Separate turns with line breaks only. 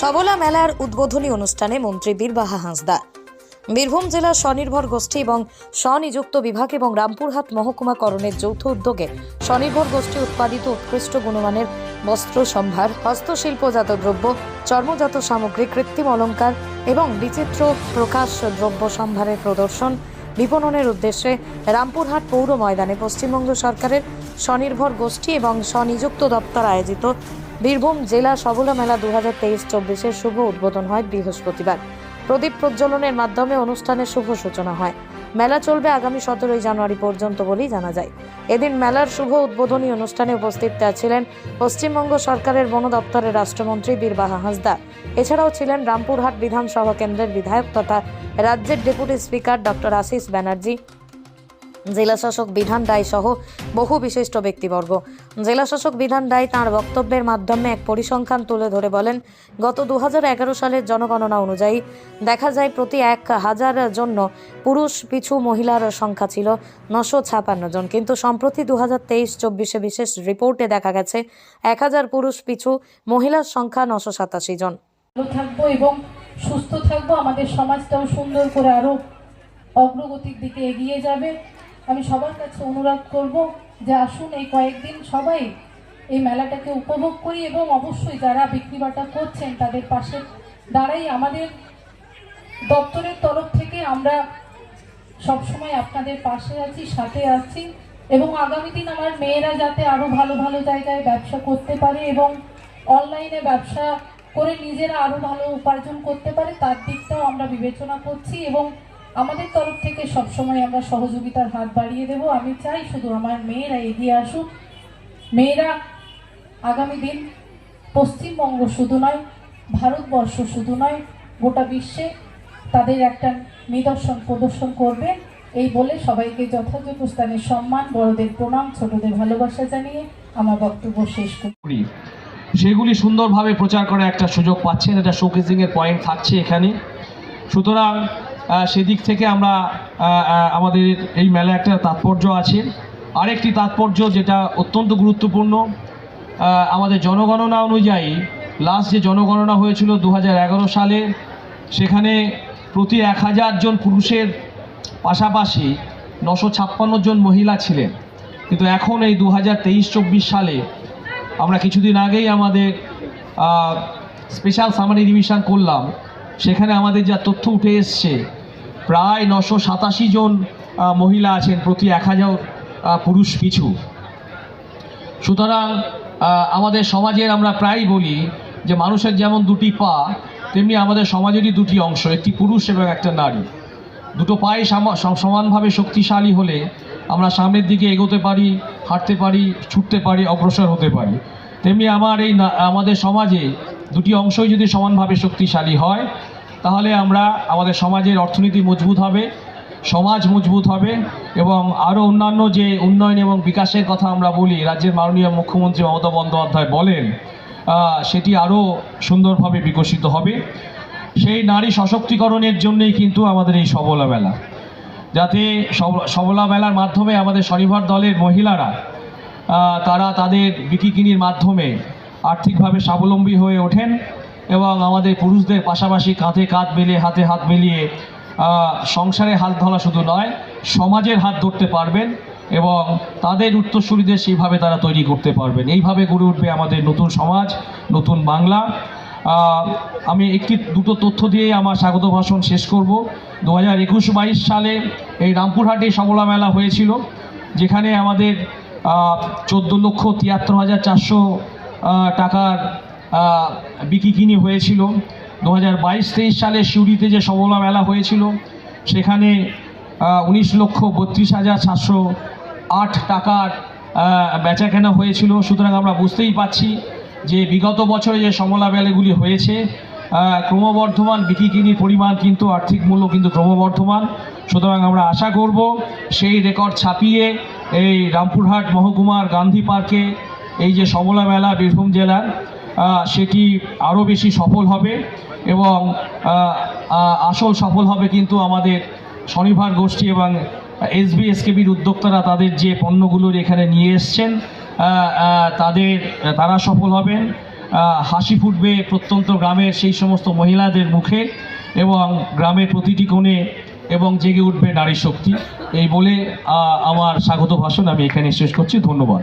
সবলা মেলার উদ্বোধনী অনুষ্ঠানে মন্ত্রী বীরবাহা হাঁসদা। বীরভূম জেলার স্বনির্ভর গোষ্ঠী এবং স্বনিযুক্ত বিভাগ এবং রামপুরহাট মহকুমাকরণের যৌথ উদ্যোগে স্বনির্ভর গোষ্ঠী উৎপাদিত উৎকৃষ্ট গুণমানের বস্ত্র সম্ভার হস্তশিল্পজাত দ্রব্য চর্মজাত সামগ্রী, কৃত্রিম অলংকার এবং বিচিত্র প্রকাশ দ্রব্য সম্ভারের প্রদর্শন বিপণনের উদ্দেশ্যে রামপুরহাট পৌর ময়দানে পশ্চিমবঙ্গ সরকারের স্বনির্ভর গোষ্ঠী এবং স্বনিযুক্ত দপ্তর আয়োজিত বীরভূম জেলা সবলা মেলা দু হাজার তেইশ চব্বিশের শুভ উদ্বোধন হয় বৃহস্পতিবার। প্রদীপ প্রজ্বলনের মাধ্যমে অনুষ্ঠানের শুভ সূচনা হয়। মেলা চলবে আগামী সতেরোই জানুয়ারি পর্যন্ত বলেই জানা যায়। এদিন মেলার শুভ উদ্বোধনী অনুষ্ঠানে উপস্থিত ছিলেন পশ্চিমবঙ্গ সরকারের বন দপ্তরের রাষ্ট্রমন্ত্রী বীরবাহা হাঁসদা। এছাড়াও ছিলেন রামপুরহাট বিধানসভা কেন্দ্রের বিধায়ক তথা রাজ্যের deputy speaker doctor Ashis Banerjee জেলাশাসক বিধান রায় সহ বহু বিশিষ্ট ব্যক্তিবর্গ। জেলাশাসক বিধান রায় তাঁর বক্তব্যের মাধ্যমে এক পরিসংখ্যান তুলে ধরে বলেন, গত দুহাজার এগারো সালের জনগণনা অনুযায়ী দেখা যায় প্রতি এক হাজার জন্য পুরুষ পিছু মহিলার সংখ্যা ছিল নশো ছাপান্ন জন। কিন্তু সম্প্রতি দু হাজার তেইশ চব্বিশে বিশেষ রিপোর্টে দেখা গেছে, এক হাজার পুরুষ পিছু মহিলার সংখ্যা নশো সাতাশি জন।
থাকব এবং সুস্থ থাকব, আমাদের সমাজটাও সুন্দর করে আরও অগ্রগতির দিকে এগিয়ে যাবে। আমি সবার কাছে অনুরোধ করব যে আসুন এই কয়েকদিন সবাই এই মেলাটাকে উপভোগ করি এবং অবশ্যই যারা বিক্রি বাটা করছেন তাদের পাশে দাঁড়াই। আমাদের দপ্তরের তরফ থেকে আমরা সবসময় আপনাদের পাশে আছি, সাথে আছি এবং আগামী দিন আমার মেয়েরা যাতে আরও ভালো ভালো জায়গায় ব্যবসা করতে পারে এবং অনলাইনে ব্যবসা করে নিজেরা আরও ভালো উপার্জন করতে পারে, তার দিকটাও আমরা বিবেচনা করছি এবং আমাদের তরফ থেকে সবসময় আমরা সহযোগিতার হাত বাড়িয়ে দেব। আমি চাই শুধু আমার মেয়েরা এগিয়ে আসুক। মেয়েরা আগামী দিন পশ্চিমবঙ্গ শুধু নয়, ভারতবর্ষ শুধু নয়, গোটা বিশ্বে তাদের একটা নিদর্শন প্রদর্শন করবে। এই বলে সবাইকে যথাযথ স্থানে সম্মান, বড়দের প্রণাম, ছোটদের ভালোবাসা জানিয়ে আমার বক্তব্য শেষ করি।
সেগুলি সুন্দরভাবে প্রচার করার একটা সুযোগ পাচ্ছেন। এটা শোকেসিংয়ের পয়েন্ট থাকছে এখানে। সুতরাং সেদিক থেকে আমরা আমাদের এই মেলা একটা তাৎপর্য আছে। আরেকটি তাৎপর্য যেটা অত্যন্ত গুরুত্বপূর্ণ আমাদের জনগণনা অনুযায়ী লাস্ট যে জনগণনা হয়েছিল দু হাজার এগারো সালে, সেখানে প্রতি এক হাজার জন পুরুষের পাশাপাশি নশো ছাপ্পান্ন জন মহিলা ছিলেন। কিন্তু এখন এই দু হাজার তেইশ চব্বিশ সালে আমরা কিছুদিন আগেই আমাদের স্পেশাল সামারি রিভিশন করলাম। সেখানে আমাদের যা তথ্য উঠে এসছে, প্রায় নশো সাতাশি জন মহিলা আছেন, প্রতি এক হাজার পুরুষ পিছু। সুতরাং আমাদের সমাজের আমরা প্রায়ই বলি যে মানুষের যেমন দুটি পা, তেমনি আমাদের সমাজেরই দুটি অংশ, একটি পুরুষ এবং একটা নারী। দুটো পায়ে সামা- সম- সমানভাবে শক্তিশালী হলে আমরা সামনের দিকে এগোতে পারি, হাঁটতে পারি, ছুটতে পারি, অগ্রসর হতে পারি। তেমনি আমার এই আমাদের সমাজে দুটি অংশই যদি সমানভাবে শক্তিশালী হয়, তাহলে আমরা আমাদের সমাজের অর্থনীতি মজবুত হবে, সমাজ মজবুত হবে এবং আরও অন্যান্য যে উন্নয়ন এবং বিকাশের কথা আমরা বলি, রাজ্যের মাননীয় মুখ্যমন্ত্রী মমতা বন্দ্যোপাধ্যায় বলেন সেটি আরও সুন্দরভাবে বিকশিত হবে। সেই নারী সশক্তিকরণের জন্যই কিন্তু আমাদের এই সবলা মেলা। যাতে সব- সবলা মেলার মাধ্যমে আমাদের স্বনির্ভর দলের মহিলারা তারা তাদের বিকিকিনির মাধ্যমে আর্থিকভাবে স্বাবলম্বী হয়ে ওঠেন এবং আমাদের পুরুষদের পাশাপাশি কাঁধে কাঁধ মিলিয়ে, হাতে হাত মিলিয়ে সংসারে হাত ধরা শুধু নয়, সমাজের হাত ধরতে পারবেন এবং তাদের উত্তরসূরিদের সেইভাবে তারা তৈরি করতে পারবেন। এইভাবে গড়ে উঠবে আমাদের নতুন সমাজ, নতুন বাংলা। আমি একটি, দুটো তথ্য দিয়ে আমার স্বাগত ভাষণ শেষ করব। দু হাজার একুশ বাইশ সালে এই রামপুরহাটে সবলা মেলা হয়েছিল, যেখানে আমাদের চোদ্দ লক্ষ তিয়াত্তর হাজার চারশো টাকার বিকিকিনি হয়েছিল। দু হাজার বাইশ তেইশ সালে সিউড়িতে যে সবলা মেলা হয়েছিল, সেখানে উনিশ লক্ষ বত্রিশ হাজার সাতশো আট টাকার বেচা কেনা হয়েছিল। সুতরাং আমরা বুঝতেই পাচ্ছি যে বিগত বছরে যে সমলা মেলাগুলি হয়েছে ক্রমবর্ধমান বিকিকিনির পরিমাণ কিন্তু আর্থিক মূল্য কিন্তু ক্রমবর্ধমান। সুতরাং আমরা আশা করব সেই রেকর্ড ছাপিয়ে এই রামপুরহাট মহকুমার গান্ধী পার্কে এই যে সমলা মেলা বীরভূম জেলার সেটি আরও বেশি সফল হবে? এবং আসল সফল হবে কিন্তু আমাদের স্বনির্ভর গোষ্ঠী এবং এসবি এসকেবির উদ্যোক্তারা তাদের যে পণ্যগুলোর এখানে নিয়ে এসছেন তাদের, তারা সফল হবেন। হাসি ফুটবে প্রত্যন্ত গ্রামের সেই সমস্ত মহিলাদের মুখে এবং গ্রামের প্রতিটি কোণে এবং জেগে উঠবে নারী শক্তি। এই বলে আমার স্বাগত ভাষণ আমি এখানে শেষ করছি। ধন্যবাদ।